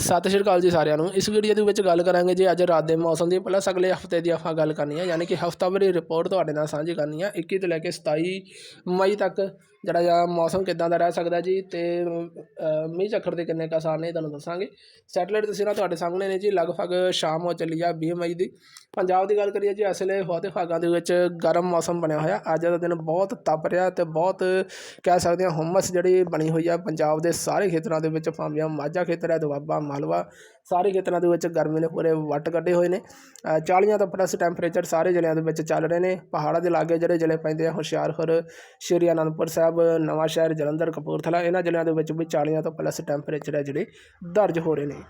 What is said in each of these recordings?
ਸਤਿ ਸ਼੍ਰੀ ਅਕਾਲ ਜੀ ਸਾਰਿਆਂ ਨੂੰ। ਇਸ ਵੀਡੀਓ ਦੇ ਵਿੱਚ ਗੱਲ ਕਰਾਂਗੇ ਜੀ ਅੱਜ ਰਾਤ ਦੇ ਮੌਸਮ ਦੀ। ਪਲੱਸ ਅਗਲੇ ਹਫ਼ਤੇ ਦੀ ਆਪਾਂ ਗੱਲ ਕਰਨੀ ਹੈ ਯਾਨੀ ਕਿ ਹਫਤਾਵਾਰੀ ਰਿਪੋਰਟ ਤੁਹਾਡੇ ਨਾਲ ਸਾਂਝੀ ਕਰਨੀ ਹੈ 21 ਤੋਂ ਲੈ ਕੇ 27 ਮਈ ਤੱਕ ਜਿਹੜਾ ਆ ਮੌਸਮ ਕਿੱਦਾਂ ਦਾ ਰਹਿ ਸਕਦਾ ਜੀ ਤੇ ਮੀਂਹ ਝੱਖੜ ਦੇ ਕਿੰਨੇ ਕੁ ਅਸਾਰ ਨੇ ਤੁਹਾਨੂੰ ਦੱਸਾਂਗੇ। ਸੈਟਲਾਈਟ ਤਸਵੀਰਾਂ ਤੁਹਾਡੇ ਸਾਹਮਣੇ ਨੇ ਜੀ, ਲਗਭਗ ਸ਼ਾਮ ਹੋ ਚੱਲੀ ਆ 20 ਮਈ ਦੀ। ਪੰਜਾਬ ਦੀ ਗੱਲ ਕਰੀਏ ਜੀ ਅਸਲੇ ਬਹੁਤੇ ਭਾਗਾਂ ਦੇ ਵਿੱਚ ਗਰਮ ਮੌਸਮ ਬਣਿਆ ਹੋਇਆ। ਅੱਜ ਦਾ ਦਿਨ ਬਹੁਤ ਤਪ ਰਿਹਾ ਤੇ ਬਹੁਤ ਕਹਿ ਸਕਦੇ ਹਾਂ ਹੁਮਸ ਜਿਹੜੀ ਬਣੀ ਹੋਈ ਆ ਪੰਜਾਬ ਦੇ ਸਾਰੇ ਖੇਤਰਾਂ ਦੇ ਵਿੱਚ, ਭਾਵੇਂ ਮਾਝਾ ਖੇਤਰ ਹੈ, ਦੁਆਬਾ ਮਾਲਵਾ ਸਾਰੇ ਖੇਤਰਾਂ ਦੇ ਵਿੱਚ ਗਰਮੀ ਨੇ ਪੂਰੇ ਵੱਟ ਕੱਢੇ ਹੋਏ ਨੇ। ਅ, 40 ਤੋਂ ਪਲੱਸ ਟੈਂਪਰੇਚਰ ਸਾਰੇ ਜ਼ਿਲ੍ਹਿਆਂ ਦੇ ਵਿੱਚ ਚੱਲ ਰਹੇ ਨੇ। ਪਹਾੜਾਂ ਦੇ ਲਾਗੇ ਜਿਹੜੇ ਜ਼ਿਲ੍ਹੇ ਪੈਂਦੇ ਆ ਹੁਸ਼ਿਆਰਪੁਰ ਸ਼੍ਰੀ ਅਨੰਦਪੁਰ ਸਾਹਿਬ ਨਵਾਂ ਸ਼ਹਿਰ ਜਲੰਧਰ ਕਪੂਰਥਲਾ ਇਹਨਾਂ ਜ਼ਿਲ੍ਹਿਆਂ ਦੇ ਵਿੱਚ ਵੀ 40 ਤੋਂ ਪਲੱਸ ਟੈਂਪਰੇਚਰ ਹੈ ਜਿਹੜੇ ਦਰਜ ਹੋ ਰਹੇ ਨੇ।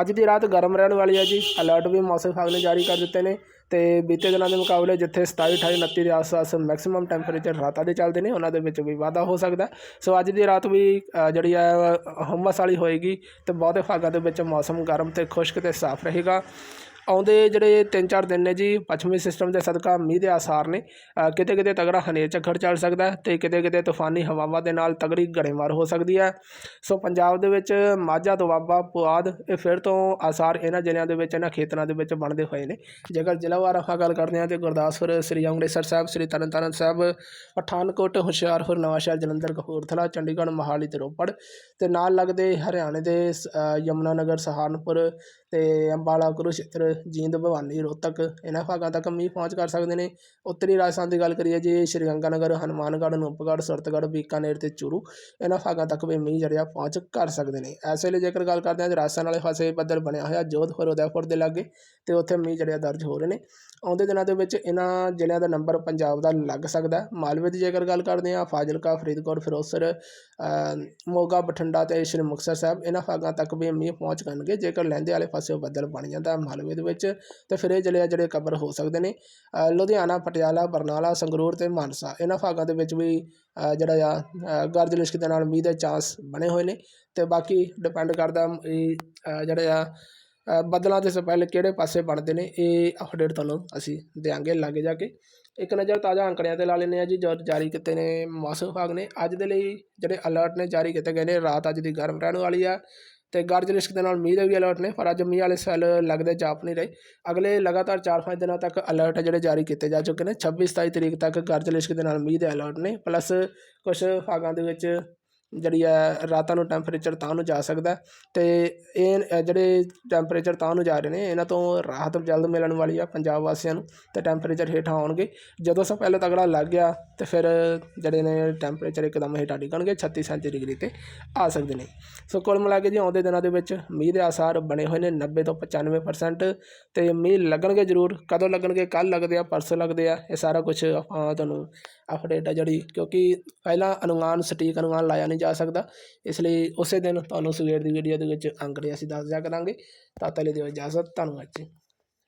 ਅੱਜ ਦੀ ਰਾਤ ਗਰਮ ਰਹਿਣ ਵਾਲੀ ਹੈ ਜੀ। ਅਲਰਟ ਵੀ ਮੌਸਮ ਵਿਭਾਗ ਨੇ ਜਾਰੀ ਕਰ ਦਿੱਤੇ ਨੇ। ਤੇ ਬੀਤੇ ਦਿਨਾਂ ਦੇ ਮੁਕਾਬਲੇ ਜਿੱਥੇ 27 28 29 ਦੇ ਆਸ-ਪਾਸ ਮੈਕਸਿਮਮ ਟੈਂਪਰੇਚਰ ਰਾਤਾਂ ਦੇ ਚੱਲਦੇ ਨੇ, ਉਹਨਾਂ ਦੇ ਵਿੱਚ ਵੀ ਵਾਧਾ ਹੋ ਸਕਦਾ ਸੋ ਅੱਜ ਦੀ ਰਾਤ ਵੀ ਜਿਹੜੀ ਹੈ ਹੁਮਸ ਵਾਲੀ ਹੋਏਗੀ ਤੇ ਬਹੁਤੇ ਭਾਗਾਂ ਦੇ ਵਿੱਚ ਮੌਸਮ ਗਰਮ ਤੇ ਖੁਸ਼ਕ ਤੇ ਸਾਫ਼ ਰਹੇਗਾ। ਆਉਂਦੇ ਜਿਹੜੇ 3-4 ਦਿਨ ਨੇ ਜੀ ਪੱਛਮੀ ਸਿਸਟਮ ਦੇ ਸਦਕਾ ਮੀਂਹ ਦੇ ਆਸਾਰ ਨੇ। ਕਿਤੇ ਕਿਤੇ ਤਗੜਾ ਹਨੇਰ ਝੱਖੜ ਚੱਲ ਸਕਦਾ ਹੈ ਤੇ ਕਿਤੇ ਕਿਤੇ ਤੂਫਾਨੀ ਹਵਾਵਾਂ ਦੇ ਨਾਲ ਤਗੜੀ ਗੜੇਮਾਰ ਹੋ ਸਕਦੀ ਹੈ। ਸੋ ਪੰਜਾਬ ਦੇ ਵਿੱਚ ਮਾਝਾ ਦੁਆਬਾ ਪੁਆਧ ਇਹ ਫਿਰ ਤੋਂ ਆਸਾਰ ਇਹਨਾਂ ਜ਼ਿਲ੍ਹਿਆਂ ਦੇ ਵਿੱਚ ਇਹਨਾਂ ਖੇਤਰਾਂ ਦੇ ਵਿੱਚ ਬਣਦੇ ਹੋਏ ਨੇ। ਜੇਕਰ ਜ਼ਿਲ੍ਹਾਵਾਰ ਆਪਾਂ ਗੱਲ ਕਰਦੇ ਹਾਂ ਤੇ ਗੁਰਦਾਸਪੁਰ ਸ੍ਰੀ ਅੰਮ੍ਰਿਤਸਰ ਸਾਹਿਬ ਸ੍ਰੀ ਤਰਨਤਾਰਨ ਸਾਹਿਬ ਪਠਾਨਕੋਟ ਹੁਸ਼ਿਆਰਪੁਰ ਨਵਾਂਸ਼ਹਿਰ ਜਲੰਧਰ ਕਪੂਰਥਲਾ ਚੰਡੀਗੜ੍ਹ ਮੋਹਾਲੀ ਤੇ ਰੋਪੜ ਤੇ ਨਾਲ ਲੱਗਦੇ ਹਰਿਆਣੇ ਦੇ ਸ- ਅ, ਸਹਾਰਨਪੁਰ ਤੇ ਅੰਬਾਲਾ ਕੁਰੂਕਸ਼ੇਤਰ ਜੀਂਦ ਭਵਾਨੀ ਰੋਹਤਕ, ਇਹਨਾਂ ਭਾਗਾਂ ਤੱਕ ਮੀਂਹ ਪਹੁੰਚ ਕਰ ਸਕਦੇ ਨੇ। ਉੱਤਰੀ ਰਾਜਸਥਾਨ ਦੀ ਗੱਲ ਕਰੀਏ ਜੀ ਸ਼੍ਰੀ ਗੰਗਾਨਗਰ ਹਨੂਮਾਨਗੜ੍ਹ ਅਨੂਪਗੜ੍ਹ ਸੁਰਤਗੜ੍ਹ, ਬੀਕਾਨੇਰ ਤੇ ਚੂਰੂ, ਇਹਨਾਂ ਭਾਗਾਂ ਤੱਕ ਵੀ ਮੀਂਹ ਜਿਹੜਾ ਪਹੁੰਚ ਕਰ ਸਕਦੇ ਨੇ। ਇਸ ਵੇਲੇ ਜੇਕਰ ਗੱਲ ਕਰਦੇ ਹਾਂ ਰਾਜਸਥਾਨ ਵਾਲੇ ਪਾਸੇ ਬੱਦਲ ਬਣਿਆ ਹੋਇਆ, ਜੋਧਪੁਰ, ਉਦੈਪੁਰ ਦੇ ਲਾਗੇ ਤੇ ਉੱਥੇ ਮੀਂਹ ਜਿਹੜੇ ਦਰਜ ਹੋ ਰਹੇ ਨੇ। ਆਉਂਦੇ ਦਿਨਾਂ ਦੇ ਵਿੱਚ ਇਹਨਾਂ ਜ਼ਿਲ੍ਹਿਆਂ ਦਾ ਨੰਬਰ ਪੰਜਾਬ ਦਾ ਲੱਗ ਸਕਦਾ ਮਾਲਵੇ ਦੀ ਜੇਕਰ ਗੱਲ ਕਰਦੇ ਹਾਂ, ਫਾਜ਼ਿਲਕਾ, ਫਰੀਦਕੋਟ ਫਿਰੋਜ਼ਸਰ ਮੋਗਾ, ਬਠਿੰਡਾ ਤੇ ਸ਼੍ਰੀ ਮੁਕਤਸਰ ਸਾਹਿਬ, ਇਹਨਾਂ ਭਾਗਾਂ ਤੱਕ ਵੀ ਮੀਂਹ ਪਹੁੰਚ ਕਰਨਗੇ। ਜੇਕਰ ਲਹਿੰਦੇ ਵਾਲੇ ਪਾਸਿਓਂ ਬੱਦਲ ਬਣ ਜਾਂਦਾ, ਮਾਲਵੇ ਦੇ ਵਿੱਚ ਤੇ ਫਿਰ ਇਹ ਜ਼ਿਲ੍ਹੇ ਆ ਜਿਹੜੇ ਕਵਰ ਹੋ ਸਕਦੇ ਨੇ ਲੁਧਿਆਣਾ ਪਟਿਆਲਾ ਬਰਨਾਲਾ ਸੰਗਰੂਰ ਤੇ ਮਾਨਸਾ। ਇਹਨਾਂ ਭਾਗਾਂ ਦੇ ਵਿੱਚ ਵੀ ਜਿਹੜਾ ਆ ਗਰਜ ਲਿਸ਼ਕ ਦੇ ਨਾਲ ਮੀਂਹ ਦੇ ਚਾਂਸ ਬਣੇ ਹੋਏ ਨੇ ਤੇ ਬਾਕੀ ਡਿਪੈਂਡ ਕਰਦਾ ਇਹ ਜਿਹੜੇ ਆ ਅ, ਬੱਦਲਾਂ ਦੇ ਸਪੈਲ ਕਿਹੜੇ ਪਾਸੇ ਬਣਦੇ ਨੇ ਇਹ ਅਪਡੇਟ ਤੁਹਾਨੂੰ ਅਸੀਂ ਦਿਆਂਗੇ ਲਾਗੇ ਜਾ ਕੇ। ਇੱਕ ਨਜ਼ਰ ਤਾਜ਼ਾ ਅੰਕੜਿਆਂ ਤੇ ਲਾ ਲੈਂਦੇ ਆ ਜੀ ਜੋ ਜਾਰੀ ਕੀਤੇ ਨੇ ਮੌਸਮ ਵਿਭਾਗ ਨੇ। ਅੱਜ ਦੇ ਲਈ ਜਿਹੜੇ ਅਲਰਟ ਨੇ ਜਾਰੀ ਕੀਤੇ ਗਏ ਨੇ ਰਾਤ ਅੱਜ ਦੀ ਗਰਮ ਰਹਿਣ ਵਾਲੀ ਆ। ਤੇ ਗਰਜ ਲਿਸ਼ਕ ਦੇ ਨਾਲ ਮੀਂਹ ਦੇ ਵੀ ਅਲਰਟ ਨੇ, ਪਰ ਅੱਜ ਮੀਂਹ ਵਾਲੇ ਸੈੱਲ ਲੱਗਦੇ ਜਾਪ ਨਹੀਂ ਰਹੇ। ਅਗਲੇ ਲਗਾਤਾਰ 4-5 ਦਿਨਾਂ ਤੱਕ ਅਲਰਟ ਜਿਹੜੇ ਜਾਰੀ ਕੀਤੇ ਜਾ ਚੁੱਕੇ ਨੇ। 26-27 ਤਰੀਕ ਤੱਕ ਗਰਜ ਲਿਸ਼ਕ ਦੇ ਨਾਲ ਮੀਂਹ ਦੇ ਅਲਰਟ ਨੇ ਪਲੱਸ ਕੁਝ ਭਾਗਾਂ ਦੇ ਵਿੱਚ ਜਿਹੜੀ ਹੈ, ਰਾਤਾਂ ਨੂੰ ਟੈਂਪਰੇਚਰ ਤਾਂ ਨੂੰ ਜਾ ਸਕਦਾ ਅਤੇ ਇਹ ਜਿਹੜੇ ਟੈਂਪਰੇਚਰ ਤਾਂ ਨੂੰ ਜਾ ਰਹੇ ਨੇ, ਇਹਨਾਂ ਤੋਂ ਰਾਹਤ ਜਲਦ ਮਿਲਣ ਵਾਲੀ ਆ ਪੰਜਾਬ ਵਾਸੀਆਂ ਨੂੰ ਅਤੇ ਟੈਂਪਰੇਚਰ ਹੇਠਾਂ ਆਉਣਗੇ। ਜਦੋਂ ਸਭ ਪਹਿਲਾਂ ਤਗੜਾ ਲੱਗ ਗਿਆ ਅਤੇ ਫਿਰ ਜਿਹੜੇ ਨੇ ਟੈਂਪਰੇਚਰ ਇੱਕਦਮ ਹੇਠਾਂ ਡਿੱਗਣਗੇ 36 37 ਡਿਗਰੀ ਤੇ ਆ ਸਕਦੇ ਨੇ। ਸੋ ਕੁੱਲ ਮਿਲਾ ਕੇ ਜੀ ਆਉਂਦੇ ਦਿਨਾਂ ਦੇ ਵਿੱਚ ਮੀਂਹ ਦੇ ਆਸਾਰ ਬਣੇ ਹੋਏ ਨੇ 90 ਤੋਂ 95% ਤੇ ਮੀਂਹ ਲੱਗਣਗੇ ਜ਼ਰੂਰ, ਕਦੋਂ ਲੱਗਣਗੇ ਕੱਲ ਲੱਗਦੇ ਆ, ਪਰਸੋਂ ਲੱਗਦੇ ਆ, ਇਹ ਸਾਰਾ ਕੁਝ ਆਪਾਂ ਤੁਹਾਨੂੰ ਅਪਡੇਟ ਆ ਜਿਹੜੀ, ਕਿਉਂਕਿ ਪਹਿਲਾਂ ਅਨੁਮਾਨ, ਸਟੀਕ ਅਨੁਮਾਨ ਲਾਇਆ ਨਹੀਂ ਜਾ ਸਕਦਾ। ਇਸ ਲਈ ਉਸੇ ਦਿਨ ਤੁਹਾਨੂੰ ਸਵੇਰ ਦੀ ਵੀਡੀਓ ਦੇ ਵਿੱਚ ਅੰਕੜੇ ਅਸੀਂ ਦੱਸ ਦਿਆ ਕਰਾਂਗੇ। ਤਾਂ ਤਲੇ ਦਿਓ ਇਜਾਜ਼ਤ। ਧੰਨਵਾਦ ਜੀ।